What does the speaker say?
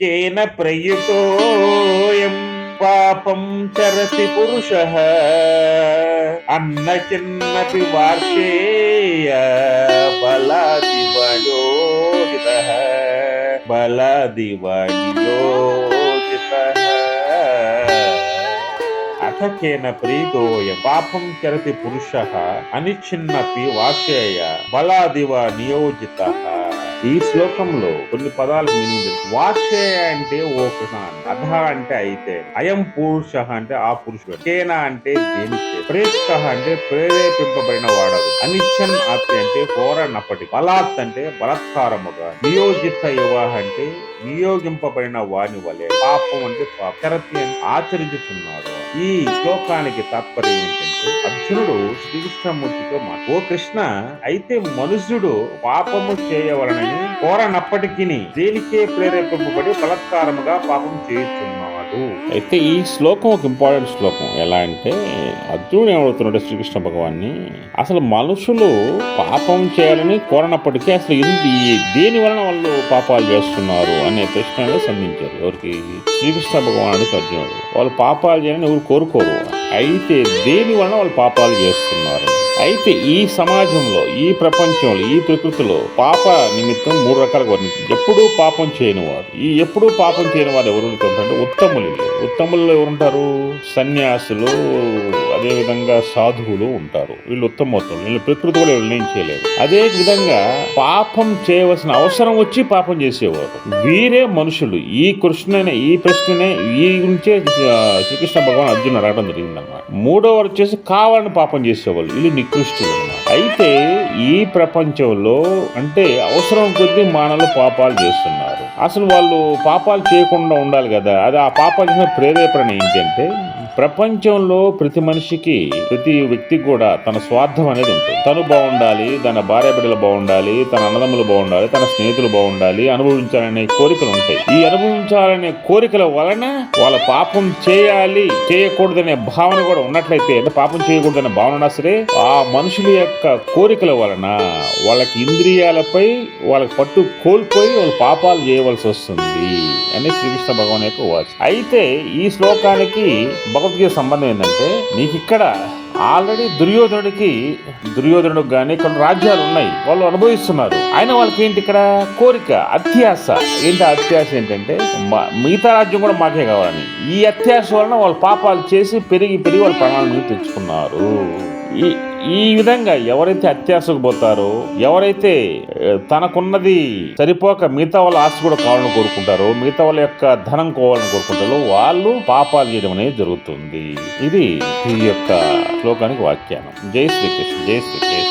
కేన ప్రయుతోయం పాపం చరసి పురుష. అన్న చిన్నపి వార్షేయ బలాది బలాదివయోజిత. బలాదివయోజిత. అథ అథకేన ప్రీతోయ పాపం చరతి పురుష. అనిచ్ఛిన్నపి వార్షేయ బలాదివ నియోజిత. ఈ శ్లోకంలో కొన్ని పదాలు మీనింగ్ వార్షేయ అంటే ఓ కృష్ణ అధ అంటే అయితే. అయం పురుష అంటే ఆ పురుషుడు. కేన అంటే దేనికి ప్రేష్ట అంటే ప్రేరేపింపబడిన వాడదు అనిచ్చన్ ఆప్తి అంటే కోరనప్పటి బలాత్ అంటే బలత్కారముగా. నియోజిత యువ అంటే నియోగింపబడిన వాని వలె పాపం అంటే పాపం. చరతి అని ఆచరించుచున్నారు ఈ శ్లోకానికి తాత్పర్యం ఏంటంటే అర్జునుడు శ్రీకృష్ణమూర్తితో మాట ఓ కృష్ణ అయితే మనుష్యుడు పాపము చేయవలనని కోరనప్పటికీ దేనికే ప్రేరేపింపబడి బలత్కారముగా పాపం చేయుచున్నాడు? అయితే ఈ శ్లోకం ఒక ఇంపార్టెంట్ శ్లోకం. ఎలా అంటే అర్జునుడు ఏమవుతున్నాడు శ్రీకృష్ణ భగవాన్ని? అసలు మనుషులు పాపం చేయాలని కోరనప్పటికీ అసలు ఎందు ఈ- దేని వలన వాళ్ళు పాపాలు చేస్తున్నారు అనే ప్రశ్నలు సంధించారు. ఎవరికి? శ్రీకృష్ణ భగవానుడికి అర్జునుడు. వాళ్ళు పాపాలు చేయాలని ఎవరు కోరుకోరు. అయితే దేని వలన వాళ్ళు పాపాలు చేస్తున్నారు? అయితే ఈ సమాజంలో ఈ ప్రపంచంలో ఈ ప్రకృతిలో పాప నిమిత్తం మూడు రకాలుగా వర్ణించింది. ఎప్పుడూ పాపం చేయని వారు ఈ ఎప్పుడూ పాపం చేయని వారు ఎవరు ఉంటారంటే ఉత్తములు. ఉత్తముల్లో ఎవరుంటారు? సన్యాసులు అదేవిధంగా సాధువులు ఉంటారు. వీళ్ళు ఉత్తమోత్తములు. వీళ్ళు ప్రకృతి కూడా వీళ్ళు ఏం అదే విధంగా పాపం చేయవలసిన అవసరం వచ్చి పాపం చేసేవారు. వీరే మనుషులు. ఈ కృష్ణనే ఈ ప్రశ్ననే ఈ గురించే శ్రీకృష్ణ భగవాన్ అర్జున అడగడం జరిగింది అన్నమాట మూడో వచ్చేసి కావాలని పాపం చేసేవాళ్ళు. వీళ్ళు నికృష్టులు అయితే ఈ ప్రపంచంలో అంటే అవసరం కొద్దీ మానవులు పాపాలు చేస్తున్నారు. అసలు వాళ్ళు పాపాలు చేయకుండా ఉండాలి కదా. అది ఆ పాపాలు చేసిన ప్రేరేపణ ఏంటంటే ప్రపంచంలో ప్రతి మనిషికి ప్రతి వ్యక్తికి కూడా తన స్వార్థం అనేది ఉంటుంది. తను బాగుండాలి తన భార్య బిడ్డలు బాగుండాలి తన అన్నదమ్ములు బాగుండాలి తన స్నేహితులు బాగుండాలి అనుభవించాలనే కోరికలు ఉంటాయి. ఈ అనుభవించాలనే కోరికల వలన వాళ్ళ పాపం చేయాలి చేయకూడదనే భావన కూడా ఉన్నట్లయితే అంటే పాపం చేయకూడదనే భావన సరే ఆ మనుషుల యొక్క కోరికల వలన వాళ్ళకి ఇంద్రియాలపై వాళ్ళకి పట్టు కోల్పోయి వాళ్ళు పాపాలు చేయవలసి వస్తుంది అని శ్రీకృష్ణ భగవాన్ యొక్క వాచ్ అయితే ఈ శ్లోకానికి భగవద్గీత సంబంధం ఏంటంటే నీకు ఇక్కడ ఆల్రెడీ దుర్యోధనుడికి దుర్యోధనుడికి కానీ కొన్ని రాజ్యాలు ఉన్నాయి. వాళ్ళు అనుభవిస్తున్నారు. ఆయన వాళ్ళకి ఏంటి ఇక్కడ? కోరిక అత్యాస ఏంటి అత్యాస ఏంటంటే మిగతా రాజ్యం కూడా మాకే కావాలని. ఈ అత్యాస వలన వాళ్ళు పాపాలు చేసి పెరిగి పెరిగి వాళ్ళ ప్రాణాలను తెచ్చుకున్నారు. ఈ ఈ విధంగా ఎవరైతే అత్యాశకు పోతారో ఎవరైతే తనకున్నది సరిపోక మిగతా వాళ్ళ ఆశ కూడా కావాలని కోరుకుంటారో మిగతా వాళ్ళ యొక్క ధనం కోవాలని కోరుకుంటారో వాళ్ళు పాపాలు చేయడం అనేది జరుగుతుంది. ఇది ఈ యొక్క శ్లోకానికి వాక్యానం జై శ్రీకృష్ణ జై శ్రీకృష్ణ.